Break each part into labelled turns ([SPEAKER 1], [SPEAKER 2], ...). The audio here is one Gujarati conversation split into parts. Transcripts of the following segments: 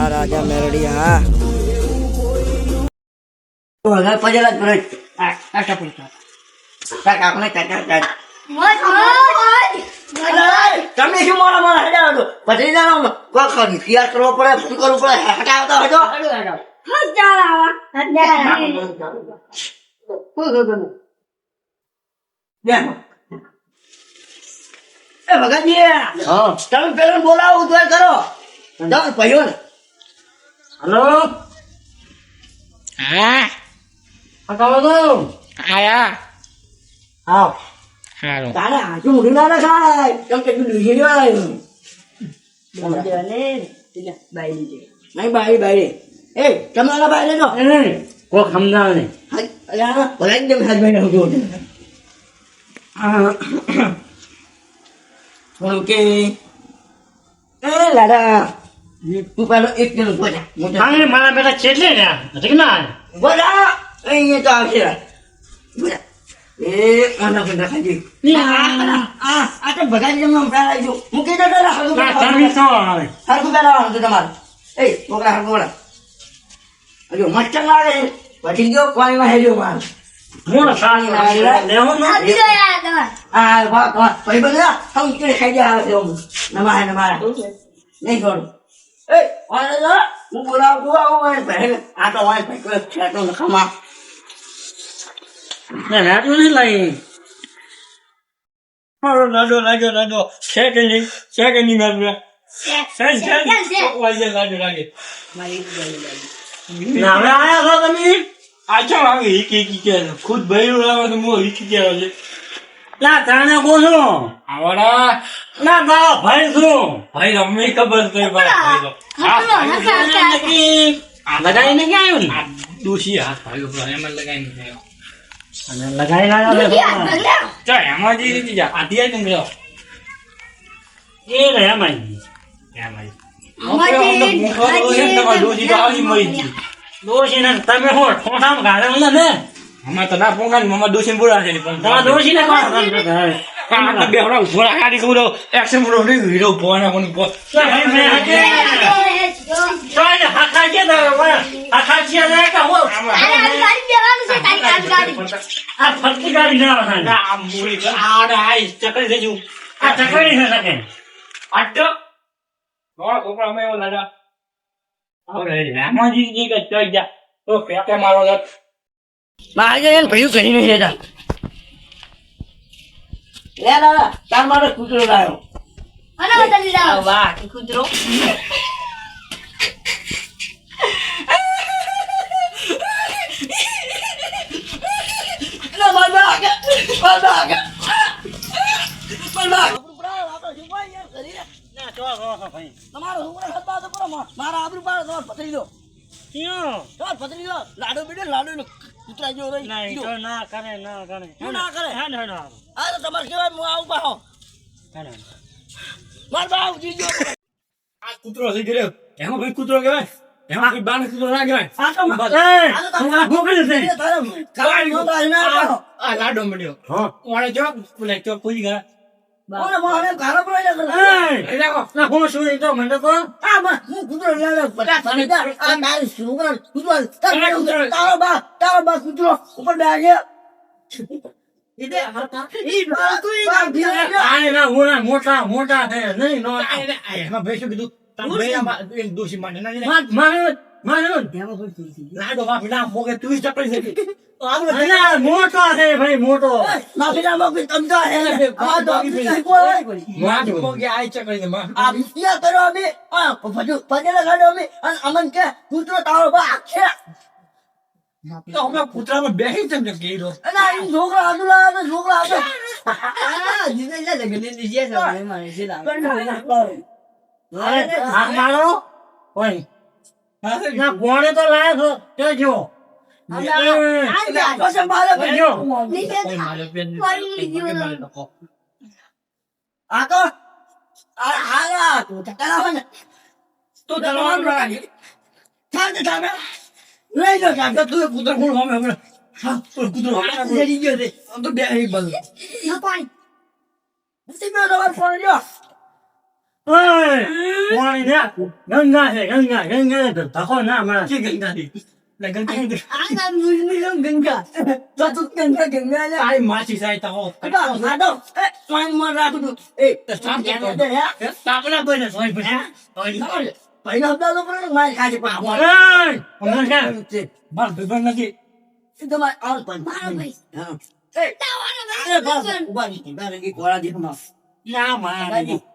[SPEAKER 1] હા રાજા મેરડી હા.
[SPEAKER 2] હવે પજેલા જ ભરે આ આ તો. કાક આપણે કાકા કાક તમે શું મારા મારા હજાર હતો પછી જાણો કોઈ ખરી કરવો પડે ફોન કરવું પડે હટાવતા હજો એ ભગતજી તમે પેલો બોલાવો તો કરો. તમે ભાઈઓ ને.
[SPEAKER 3] હલો
[SPEAKER 1] હા
[SPEAKER 3] આ કામ તો
[SPEAKER 1] આયા
[SPEAKER 3] આવ
[SPEAKER 1] હારું
[SPEAKER 2] તારે હાજુ મૂડી ના રખાય કેમ કે તું લીધી નહીં આવ્યો નહીં બાઈ બાઈ એ તમારા બાઈ લેજો
[SPEAKER 3] એ નહીં કોઈ સમજાવે નહીં
[SPEAKER 2] અલ્યા ભલાઈ જેમ હાજભાઈ ને હું થોડું કે એ લાડા તું પેલો એક કિલો
[SPEAKER 3] કાંઈ મારા બેટા કેટલે રહ્યા હજી ના
[SPEAKER 2] બોલા અહીંયા તો આવશે બોલા એ આના પર નાખાજી આ આ તો ભગાજી જેમ પેલા જો મૂકી દો તો રાખો
[SPEAKER 3] ના તમે તો આવે
[SPEAKER 2] હરકું પહેરવાનું છે તમારે એ છોકરા હરકું બોલા હજુ મસ્ટર લાગે પછી ગયો પાણીમાં હેલ્યો માર
[SPEAKER 3] ને
[SPEAKER 2] આ બધા ખાઈ જાય નમાય નમાય નહીં છોડું એ વાળે જો હું બોલાવું છું આવું હોય પહેલે આ તો હોય ભાઈ કોઈ છેટો નખામાં
[SPEAKER 3] ના રાતું નહીં લાગી
[SPEAKER 4] મારો લાડો લાગ્યો લાડો છે કે નહીં છે કે નહીં મારું છે છે વાજે લાડો લાગે
[SPEAKER 3] ના હવે આયા છો
[SPEAKER 4] હીકી હીકી કે તો છે?
[SPEAKER 3] ના
[SPEAKER 4] આવડા.
[SPEAKER 3] ના તારો ભાઈ છું.
[SPEAKER 4] ભાઈ અમને ખબર છે ભાઈ ભાઈ
[SPEAKER 3] આ લગાઈને ક્યાં આવ્યું ને?
[SPEAKER 4] આ હાથ ભાઈ ઉપર એમાં લગાઈને ગયો
[SPEAKER 3] અને લગાઈ ના.
[SPEAKER 4] ચાલ એમાં જે રીતે જા આધી આવી ગયો
[SPEAKER 3] એ રહ્યા માઈ
[SPEAKER 4] એમાં તો ને તો આવી
[SPEAKER 3] દોષી ને તમે શું ઠોઠામાં ગાળે ને?
[SPEAKER 4] અમાર તો ના પોંગા ને મમ્મા દોશી બોલા છે પણ
[SPEAKER 3] દોશી ને કોણ
[SPEAKER 4] આ બે હમણાં ઊભો કાઢી તો એક્શન પૂરો નહીં હીરો પોણા કોની પો રામાજી જી. કે મારો
[SPEAKER 2] મારે એને ભયું કરી નહીં લેતા લે દાદા તાર મારે કૂતરો લાવ્યો. વાહ કૂતરો. ના માર બાગ માર આબરૂ પાડો તમારે પતરી દો. તમારે પતરી દો. લાડો બીડો લાડો નો કૂતરા જેવો રહી
[SPEAKER 3] નહીં તો ના કરે ના કરે.
[SPEAKER 2] હું ના કરે.
[SPEAKER 3] હે ને હે ને
[SPEAKER 2] આ તો તમારે કેવાય હું આવું પાહો માર બાવ જીજો.
[SPEAKER 4] આ કૂતરો થઈ ગયો એમાં ભાઈ કૂતરો કહેવાય? એમાં કોઈ બાને કૂતરો ના કહેવાય?
[SPEAKER 2] આ તો
[SPEAKER 4] બસ.
[SPEAKER 2] ખાવાની નહોતો આજે ના પાહો
[SPEAKER 4] આ લાડો મળ્યો.
[SPEAKER 3] હા.
[SPEAKER 4] ઓણે જો બોલે તો કોઈ ગયા
[SPEAKER 3] મોટા મોટા મોટા છે નહીં દોષી
[SPEAKER 4] એમાં ભાઈ શું કીધું તમે ભાઈ આમાં એક દોશી માટે ના
[SPEAKER 3] માર માર માર
[SPEAKER 4] લાડો બાપી મોગે તું ચકરી થઈ
[SPEAKER 3] અલા મોટો છે ભાઈ મોટો.
[SPEAKER 2] માફી ના માફી હે. આ તો કઈ કોઈ
[SPEAKER 4] મોગે આઈ ચકરી માં
[SPEAKER 2] આ વિસ્યા કરો અમે. આ ભજુ ભજેલા ગાડો અમે. અને અમન કે કૂતરો તારો બા છે.
[SPEAKER 4] તો હમણાં કૂતરામાં બેસી તમને
[SPEAKER 2] અને આ છોકરા આદુલા આ છોકરા
[SPEAKER 3] આ મારો ઓય ના કોણે તો લાયો છો તે જો
[SPEAKER 2] આ તો આ હાલા તું તકલા ને ચાલ તે તમે લઈ લો ચાલ
[SPEAKER 4] તો તું કૂતરો
[SPEAKER 2] ના પાણી
[SPEAKER 3] લે ગંગા છે ગંગા ગંગા છે ધક્કો ના મારે
[SPEAKER 4] કે ગંગા
[SPEAKER 2] ની
[SPEAKER 3] ના મારે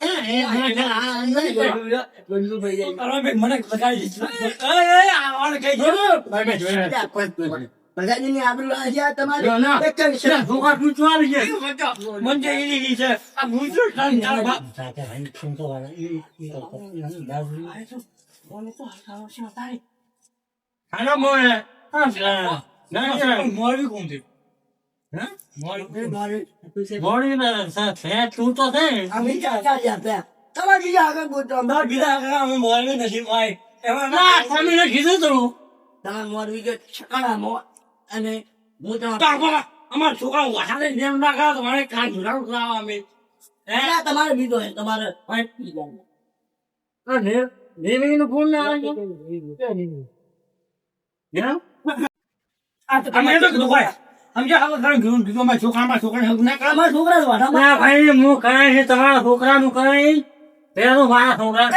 [SPEAKER 2] કે મોટે કટા ઓકે ના
[SPEAKER 4] તારા બે મને લગાડી દીધું એ એ આવાને કઈ ગયો ભાઈ મેં જોયા
[SPEAKER 2] ભગાજીની આબરૂ આજે તમારે. એક છે
[SPEAKER 3] ના
[SPEAKER 4] કોણ છે
[SPEAKER 3] હે તું
[SPEAKER 2] આગળ.
[SPEAKER 4] ના
[SPEAKER 3] ના
[SPEAKER 2] મોરવી તમારા-
[SPEAKER 4] તારા અમાર છોકરા વાસાને જેમ ના કરે તો મારે કાન ઝુલાવ કરાવવા અમે.
[SPEAKER 2] ના, તમારે બીજો છે, તમારે.
[SPEAKER 3] અને દેવી ફોન ના આવે યા
[SPEAKER 2] આ તો
[SPEAKER 4] અમે તો કીધું ભાઈ. સમજે હવે તારે કીધું કીધું અમારા છોકરા હક ના કરે
[SPEAKER 2] અમારા છોકરા વાડામાં
[SPEAKER 3] ના ભાઈ હું કરાય છે તમારા છોકરાનું કરાય. પેલું મારા છોકરા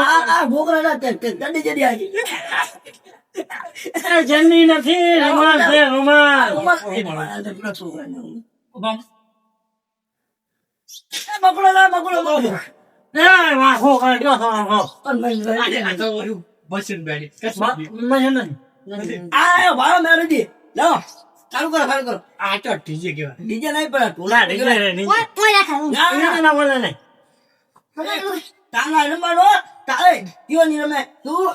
[SPEAKER 2] આ આ છોકરાના તે- તે જલ્દી જલ્દી આવી.
[SPEAKER 3] એ નથી રૂમાલ છે રૂમાલ.
[SPEAKER 2] તો પેલા છોકરાને. એ બકડો બકડો,
[SPEAKER 3] છોકરા
[SPEAKER 2] પણ મેં જોયું.
[SPEAKER 4] આ તો ઓલું બસન બેઠી કશું
[SPEAKER 3] મને નહીં
[SPEAKER 2] આ આવ્યો, ભાડો મેરેજી. લાવો, ચાલુ કરો ચાલુ કરો
[SPEAKER 4] આ તો ટીજે કહેવાય
[SPEAKER 2] ડીજે નહીં પડે ટોલા
[SPEAKER 3] નીચે રે, નીચે.
[SPEAKER 2] ના, ના,
[SPEAKER 3] ના, ના, બોલે નહીં.
[SPEAKER 2] તારા રમવાનો તારે કયો નહીં રમે તું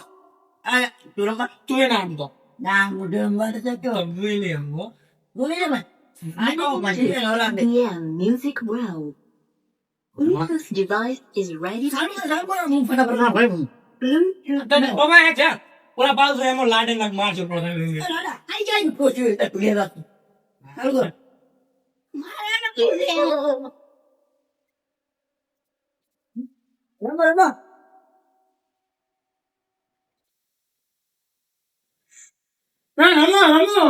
[SPEAKER 2] આ તું રમવા
[SPEAKER 4] તું એ નામ તો
[SPEAKER 2] ના હું રમવા તો કયો
[SPEAKER 4] તમે ને એમ હો
[SPEAKER 2] હું નહીં રમે આ કહો પછી ઓલા દે
[SPEAKER 5] DM Music World. Bluetooth device is ready
[SPEAKER 2] ચાલુ
[SPEAKER 5] to
[SPEAKER 2] કરો ચાલુ કરો હું ફટાફટ
[SPEAKER 3] ના, ભાઈ
[SPEAKER 5] Bluetooth.
[SPEAKER 4] તને ઓમાં એક છે ઓલા પાછો એમાં લાડે નાખ મારજો પ્રધાન
[SPEAKER 2] આઈ જાય પોચ્યું એટલે તું લેવા ચાલુ કરો. રમો રમો.
[SPEAKER 3] ના, રમો, રમો.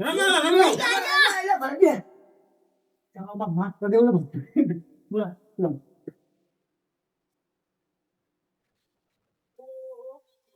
[SPEAKER 3] રમો, રમો.
[SPEAKER 2] એટલે ભરજે
[SPEAKER 3] હા, રમો, રમો, રમો.
[SPEAKER 4] ના બસ તને ભગા
[SPEAKER 2] આ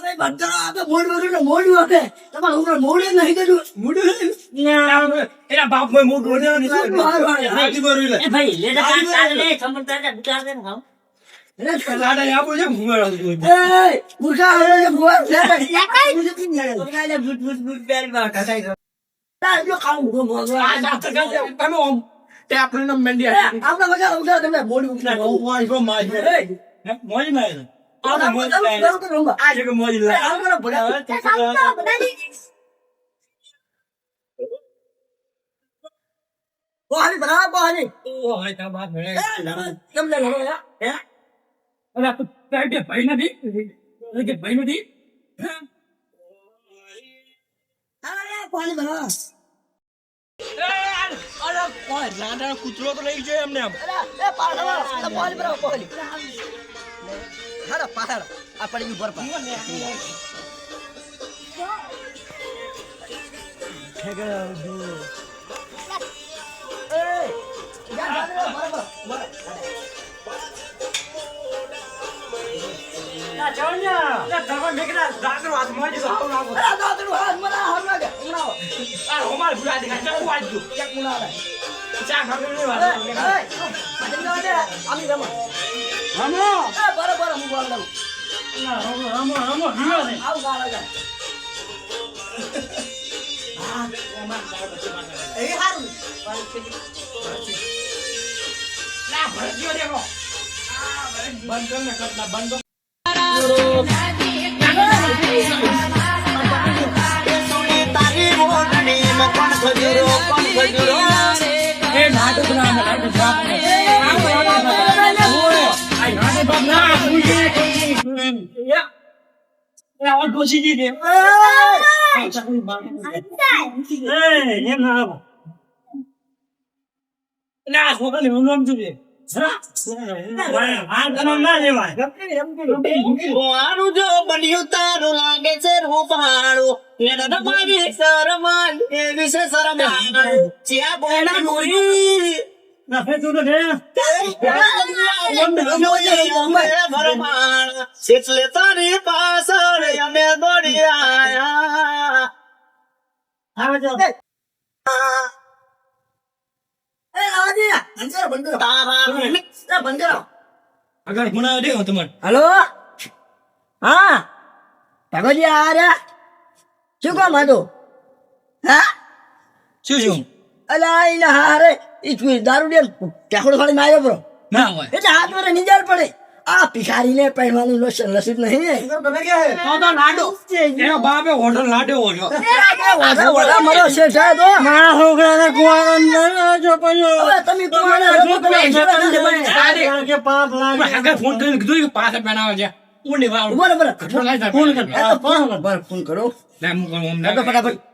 [SPEAKER 2] ભાઈ ભણતર આપે મોડું વગર ને મોડું આપે. તમારે ઉપર મોડું નહીં કર્યું.
[SPEAKER 3] ના,
[SPEAKER 4] એના બાપમાં ને
[SPEAKER 2] હારું, હારું.
[SPEAKER 4] રાજી બરોબર લે
[SPEAKER 3] એ ભાઈ, લે કાંઈ ચાલે સમજદાર
[SPEAKER 2] મૂર્ખા હવે જે તાર જો ખાવું હું
[SPEAKER 4] આપણે મેંડી
[SPEAKER 2] આપણે બધા ઉઠા તમને મોડું ઉઠા
[SPEAKER 4] ના ઓ વાય કો માજ હે મોજ ના આ તો મોજ ના આ જગ મોજ લા
[SPEAKER 2] બહારી બરાબર બહારી
[SPEAKER 4] ઓ હાય તા બાત મેળે
[SPEAKER 2] તમને લડો યા હે?
[SPEAKER 4] અરે તું તારે કે ભાઈ નથી? અરે કે ભાઈ નથી?
[SPEAKER 2] અરે પાણી ભરા
[SPEAKER 4] અરે લાડા કૂતરો તો લઈ જાય એમને
[SPEAKER 2] એમ પાણી પાણી ભરા પાણી પાડ આ પડી ઉપર પા એ બરાબર બરાબર
[SPEAKER 3] ના
[SPEAKER 4] તમે દાદરો હાથ મારી આવું
[SPEAKER 2] અરે દાદરું હાથ લાગે
[SPEAKER 4] આ ભૂલા ચા ખાતો નહીં
[SPEAKER 2] એ, દે. આમી રમો.
[SPEAKER 3] રમો
[SPEAKER 2] દઉં.
[SPEAKER 3] ના, રમો રમો રમો જીવો છે
[SPEAKER 2] આવું ગાળા જાય. એ હારું.
[SPEAKER 4] ના ભરતીઓ દેખો. બંધ કર ને કટલા બંધ. કર એ નાટક ના
[SPEAKER 3] એ
[SPEAKER 1] તારું લાગે છે રૂપાળું એના તમારી શરમાન એ વિશે શરમાન જ્યાં બોલા
[SPEAKER 3] ના ફે તું દે
[SPEAKER 1] એટલે તારી પાછળ અમે દોડી આયા
[SPEAKER 2] હલો હા ભગવજી આ રહ્યા શું કામ હતું હા
[SPEAKER 4] શું શું
[SPEAKER 2] અલા એને હારે ઈ દારૂ દે ટેકડો ખાલી માર્યો બરો.
[SPEAKER 4] ના હોય.
[SPEAKER 2] એટલે હાથ મારે નિજાર પડે. આ ભિખારીને પહેરવાનું નસ- નસીબ નહીં ને
[SPEAKER 4] તો તો લાડો. એનો બાપે હોટલ લાડ્યો હતો
[SPEAKER 2] વડા વડા મારો થાય તો
[SPEAKER 3] મારા છોકરાને ન જો
[SPEAKER 2] તમે કુવાના.
[SPEAKER 3] કે લાખ
[SPEAKER 4] આગળ ફોન કરીને કીધું કે છે.
[SPEAKER 3] કર
[SPEAKER 2] ફોન કરો.
[SPEAKER 4] લે, હું કરું, હું
[SPEAKER 2] એ તો
[SPEAKER 4] ના-
[SPEAKER 2] ફટાફટ
[SPEAKER 4] એટલે આ મને પેન્ટ જ-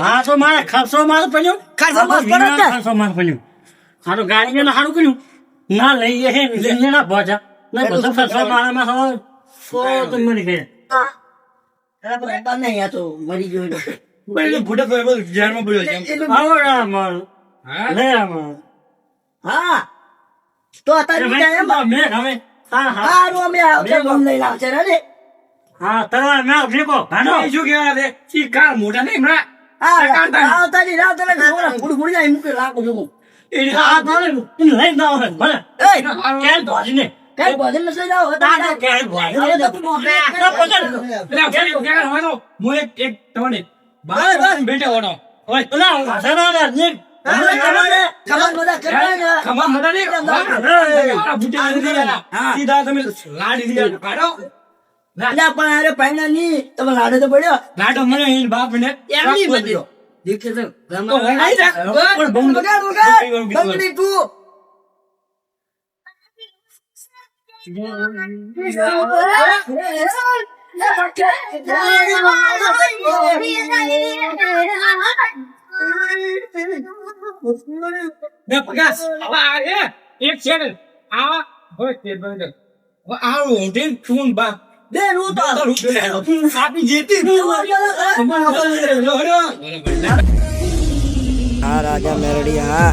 [SPEAKER 3] હા તો મારે ખર્ચો મારે પડ્યો.
[SPEAKER 2] ખર્ચો મારે
[SPEAKER 3] આ તો
[SPEAKER 2] પડે ને.
[SPEAKER 3] ખર્ચો મારે પડ્યો. હા તો ગાડી ને સારું કર્યું. ના લઈએ હે ના પહોંચા ના બધો ખર્ચો તો
[SPEAKER 2] નહીં આ તો મરી ગયો
[SPEAKER 4] હા?
[SPEAKER 2] તો અત્યારે
[SPEAKER 3] મેં હવે હા હા.
[SPEAKER 2] હારું અમે આવશે લઈને આવશે રે
[SPEAKER 3] હા તરવા મેં ભેગો ભાડો.
[SPEAKER 4] એ શું કહેવાના છે? ઈ કાળ મોટા નહીં હમણાં.
[SPEAKER 2] હા
[SPEAKER 4] આ કાંટા.
[SPEAKER 2] આવતાની રાત તને ખબર ફૂડ ફૂડ જાય મૂકે લાખો જોવું
[SPEAKER 4] એની
[SPEAKER 3] આ તારે એને લઈ ના આવે
[SPEAKER 2] એ
[SPEAKER 3] ભાજીને.
[SPEAKER 2] સઈ જાવ
[SPEAKER 3] તો ના પકડ
[SPEAKER 4] તો હું એક એક તમને
[SPEAKER 2] બસ,
[SPEAKER 4] બેટે. ઓય,
[SPEAKER 3] ના ને
[SPEAKER 2] ને
[SPEAKER 4] ખમા નહીં?
[SPEAKER 3] હા.
[SPEAKER 4] સીધા તમે લાડી દીધા. કાઢો.
[SPEAKER 2] પણ અરે પૈણા ની તમે લાડો તો પડ્યો
[SPEAKER 4] લાડો મને એની બાપને
[SPEAKER 2] એમની
[SPEAKER 4] રાખવો
[SPEAKER 2] બધી દીકરી તો
[SPEAKER 4] તો વગાડી દે.
[SPEAKER 2] પણ બંધ વગાડ વગાડ બંગડી તું
[SPEAKER 4] બે પગાર. હવે આ એ, એક છે ને, આ હોય તે બંધ. આ રોટી ચૂન બા.
[SPEAKER 2] બે હું તો.
[SPEAKER 4] આપી જેતી.
[SPEAKER 1] હા રાજા મેરડી હા